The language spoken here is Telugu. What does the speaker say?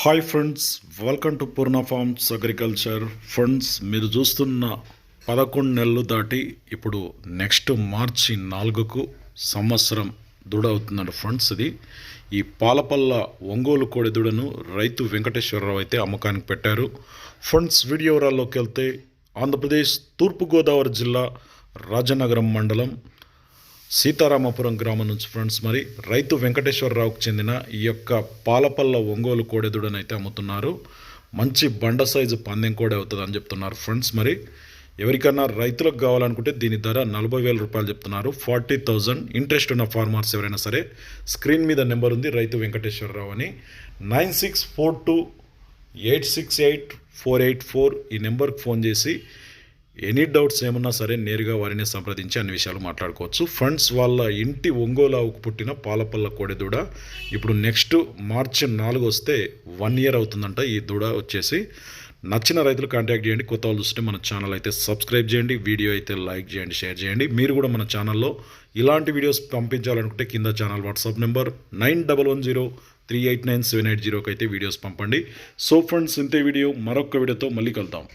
Hi friends welcome to Purna farms agriculture. Friends మీరు చూస్తున్న పదకొండు నెలలు దాటి ఇప్పుడు నెక్స్ట్ మార్చి నాలుగుకు సంవత్సరం దూడ అవుతుందండి ఫ్రెండ్స్ ఇది. ఈ పాలపల్ల ఒంగోలు కోడి దూడను రైతు వెంకటేశ్వరరావు అయితే అమ్మకానికి పెట్టారు. ఫ్రెండ్స్ వీడియో వివరాల్లోకి వెళ్తే ఆంధ్రప్రదేశ్ తూర్పుగోదావరి జిల్లా రాజనగరం మండలం సీతారామపురం గ్రామం నుంచి ఫ్రెండ్స్ మరి రైతు వెంకటేశ్వరరావుకు చెందిన ఈ యొక్క పాలపల్ల ఒంగోలు కోడెదుడని అయితే అమ్ముతున్నారు. మంచి బండ సైజు పందెం కోడే అవుతుంది అని చెప్తున్నారు ఫ్రెండ్స్ మరి ఎవరికైనా రైతులకు కావాలనుకుంటే దీని ధర నలభై వేల రూపాయలు చెప్తున్నారు. ఫార్టీ థౌజండ్ ఇంట్రెస్ట్ ఉన్న ఫార్మర్స్ ఎవరైనా సరే స్క్రీన్ మీద నెంబర్ ఉంది రైతు వెంకటేశ్వరరావు అని. Nine six four two eight six eight four eight four ఈ నెంబర్కి ఫోన్ చేసి ఎనీ డౌట్స్ ఏమన్నా సరే నేరుగా వారిని సంప్రదించి అన్ని విషయాలు మాట్లాడుకోవచ్చు. ఫ్రెండ్స్ వాళ్ళ ఇంటి ఒంగోలావుకు పుట్టిన పాలపల్ల కోడె దూడ ఇప్పుడు నెక్స్ట్ మార్చి నాలుగు వస్తే వన్ ఇయర్ అవుతుందంట ఈ దూడ వచ్చేసి. నచ్చిన రైతులు కాంటాక్ట్ చేయండి. కొత్త వాళ్ళు చూస్తే మన ఛానల్ అయితే సబ్స్క్రైబ్ చేయండి. వీడియో అయితే లైక్ చేయండి షేర్ చేయండి. మీరు కూడా మన ఛానల్లో ఇలాంటి వీడియోస్ పంపించాలనుకుంటే కింద channel WhatsApp number nine double one zero three eight nine seven eight జీరోకి అయితే వీడియోస్ పంపండి. సో ఫ్రెండ్స్ ఇంతే వీడియో. మరొక వీడియోతో మళ్ళీ కలుద్దాం.